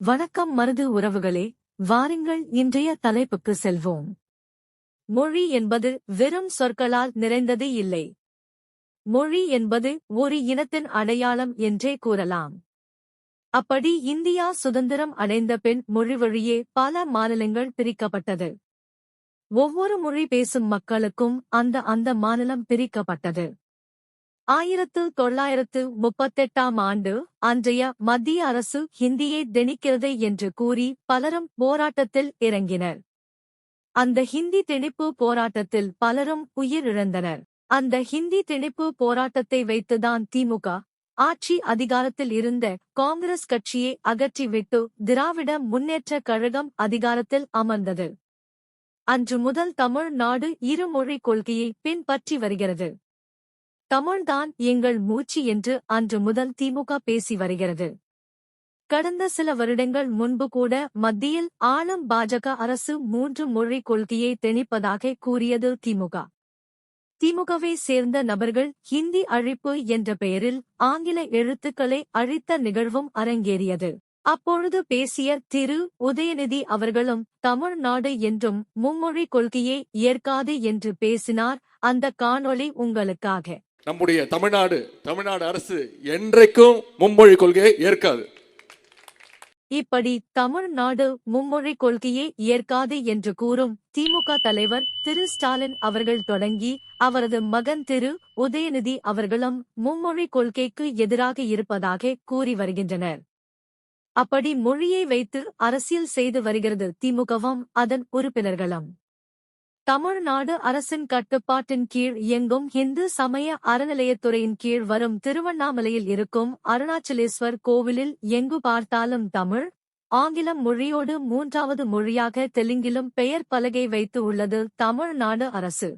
வணக்கம் மருது உறவுகளே வாருங்கள் இன்றைய தலைப்புக்கு செல்வோம். மொழி என்பது வெறும் சொற்களால் நிறைந்தது இல்லை. மொழி என்பது ஒரு இனத்தின் அடையாளம் என்றே கூறலாம். அப்படி இந்தியா சுதந்திரம் அடைந்த பின் மொழி வழியே பல மாநிலங்கள் பிரிக்கப்பட்டது. ஒவ்வொரு மொழி பேசும் மக்களுக்கும் அந்த அந்த மாநிலம் பிரிக்கப்பட்டது. ஆயிரத்து தொள்ளாயிரத்து முப்பத்தெட்டாம் ஆண்டு அன்றைய மத்திய அரசு ஹிந்தியை திணிக்கிறது என்று கூறி பலரும் போராட்டத்தில் இறங்கினர். அந்த ஹிந்தி திணிப்பு போராட்டத்தில் பலரும் உயிரிழந்தனர். அந்த ஹிந்தி திணிப்பு போராட்டத்தை வைத்துதான் திமுக ஆட்சி அதிகாரத்தில் இருந்த காங்கிரஸ் கட்சியை அகற்றிவிட்டு திராவிட முன்னேற்ற கழகம் அதிகாரத்தில் அமர்ந்தது. அன்று முதல் தமிழ்நாடு இருமொழி கொள்கையை பின்பற்றி வருகிறது. தமிழ்தான் எங்கள் மூச்சு என்று அன்று முதல் திமுக பேசி வருகிறது. கடந்த சில வருடங்கள் முன்பு கூட மத்தியில் ஆளும் பாஜக அரசு மூன்று மொழி கொள்கையை திணிப்பதாக கூறியது திமுக. திமுகவை சேர்ந்த நபர்கள் ஹிந்தி அழிப்பு என்ற பெயரில் ஆங்கில எழுத்துக்களை அழித்த நிகழ்வும் அரங்கேறியது. அப்பொழுது பேசிய திரு. உதயநிதி அவர்களும் தமிழ்நாடு என்றும் மும்மொழி கொள்கையை ஏற்காது என்று பேசினார். அந்த காணொளி உங்களுக்காக. நம்முடைய தமிழ்நாடு தமிழ்நாடு அரசு என்றைக்கும் மும்மொழி கொள்கையை ஏற்காது. இப்படி தமிழ்நாடு மும்மொழி கொள்கையை ஏற்காது என்று கூறும் திமுக தலைவர் திரு. ஸ்டாலின் அவர்கள் தொடங்கி அவரது மகன் திரு. உதயநிதி அவர்களும் மும்மொழி கொள்கைக்கு எதிராக இருப்பதாக கூறி வருகின்றனர். அப்படி மொழியை வைத்து அரசியல் செய்து வருகிறது திமுகவும் அதன் உறுப்பினர்களும். தமிழ்நாடு அரசின் கட்டுப்பாட்டின் கீழ் இயங்கும் இந்து சமய அறநிலையத்துறையின் கீழ் வரும் திருவண்ணாமலையில் இருக்கும் அருணாச்சலேஸ்வர் கோவிலில் எங்கு பார்த்தாலும் தமிழ் ஆங்கிலம் மொழியோடு மூன்றாவது மொழியாக தெலுங்கிலும் பெயர் பலகை வைத்து உள்ளது தமிழ்நாடு அரசு.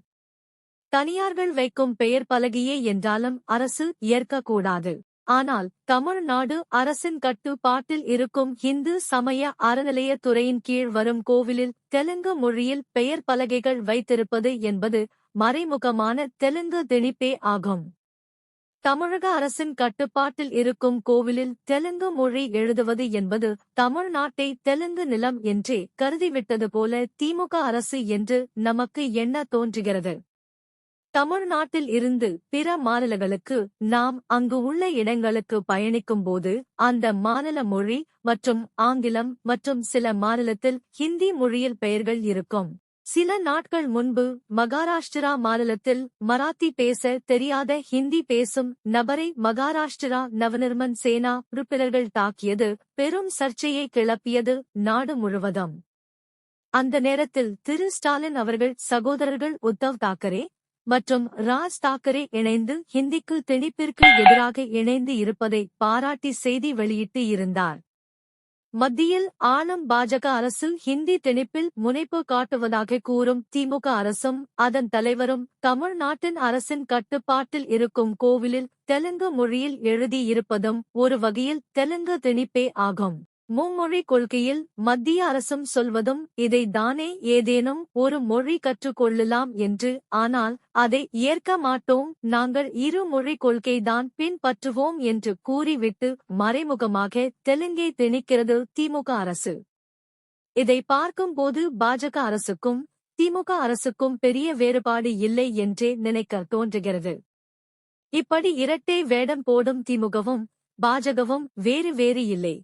தனியார்கள் வைக்கும் பெயர் பலகையே என்றாலும் அரசு ஏற்கக்கூடாது. ஆனால் தமிழ்நாடு அரசின் கட்டுப்பாட்டில் இருக்கும் இந்து சமய அறநிலையத்துறையின் கீழ் வரும் கோவிலில் தெலுங்கு மொழியில் பெயர் பலகைகள் வைத்திருப்பது என்பது மறைமுகமான தெலுங்கு திணிப்பே ஆகும். தமிழக அரசின் கட்டுப்பாட்டில் இருக்கும் கோவிலில் தெலுங்கு மொழி எழுதுவது என்பது தமிழ்நாட்டை தெலுங்கு நிலம் என்றே கருதிவிட்டது போல திமுக அரசு என்று நமக்கு எண்ண தோன்றுகிறது? தமிழ்நாட்டில் இருந்து பிற மாநிலங்களுக்கு நாம் அங்கு உள்ள இடங்களுக்கு பயணிக்கும் போது அந்த மாநில மொழி மற்றும் ஆங்கிலம் மற்றும் சில மாநிலத்தில் ஹிந்தி மொழியில் பெயர்கள் இருக்கும். சில நாட்கள் முன்பு மகாராஷ்டிரா மாநிலத்தில் மராத்தி பேச தெரியாத ஹிந்தி பேசும் நபரை மகாராஷ்டிரா நவநிர்மன் சேனா உறுப்பினர்கள் தாக்கியது பெரும் சர்ச்சையை கிளப்பியது நாடு முழுவதும். அந்த நேரத்தில் திரு ஸ்டாலின் அவர்கள் சகோதரர்கள் உத்தவ் தாக்கரே மற்றும் ராஜ் தாக்கரே இணைந்து ஹிந்திக்கு திணிப்பிற்கு எதிராக இணைந்து இருப்பதை பாராட்டி செய்தி வெளியிட்டு இருந்தார். மத்தியில் ஆளும் பாஜக அரசு ஹிந்தி திணிப்பில் முனைப்பு காட்டுவதாக கூறும் திமுக அரசும் அதன் தலைவரும் தமிழ்நாட்டின் அரசின் கட்டுப்பாட்டில் இருக்கும் கோவிலில் தெலுங்கு மொழியில் எழுதியிருப்பதும் ஒரு வகையில் தெலுங்கு திணிப்பே ஆகும். மும்மொழி கொள்கையில் மத்திய அரசும் சொல்வதும் இதை தானே ஏதேனும் ஒரு மொழி கற்றுக்கொள்ளலாம் என்று. ஆனால் அதை ஏற்க மாட்டோம். நாங்கள் இரு மொழி கொள்கைதான் பின்பற்றுவோம் என்று கூறிவிட்டு மறைமுகமாக தெலுங்கை திணிக்கிறது திமுக அரசு. இதை பார்க்கும்போது பாஜக அரசுக்கும் திமுக அரசுக்கும் பெரிய வேறுபாடு இல்லை என்றே நினைக்க தோன்றுகிறது. இப்படி இரட்டை வேடம் போடும் திமுகவும் பாஜகவும் வேறு வேறு இல்லை.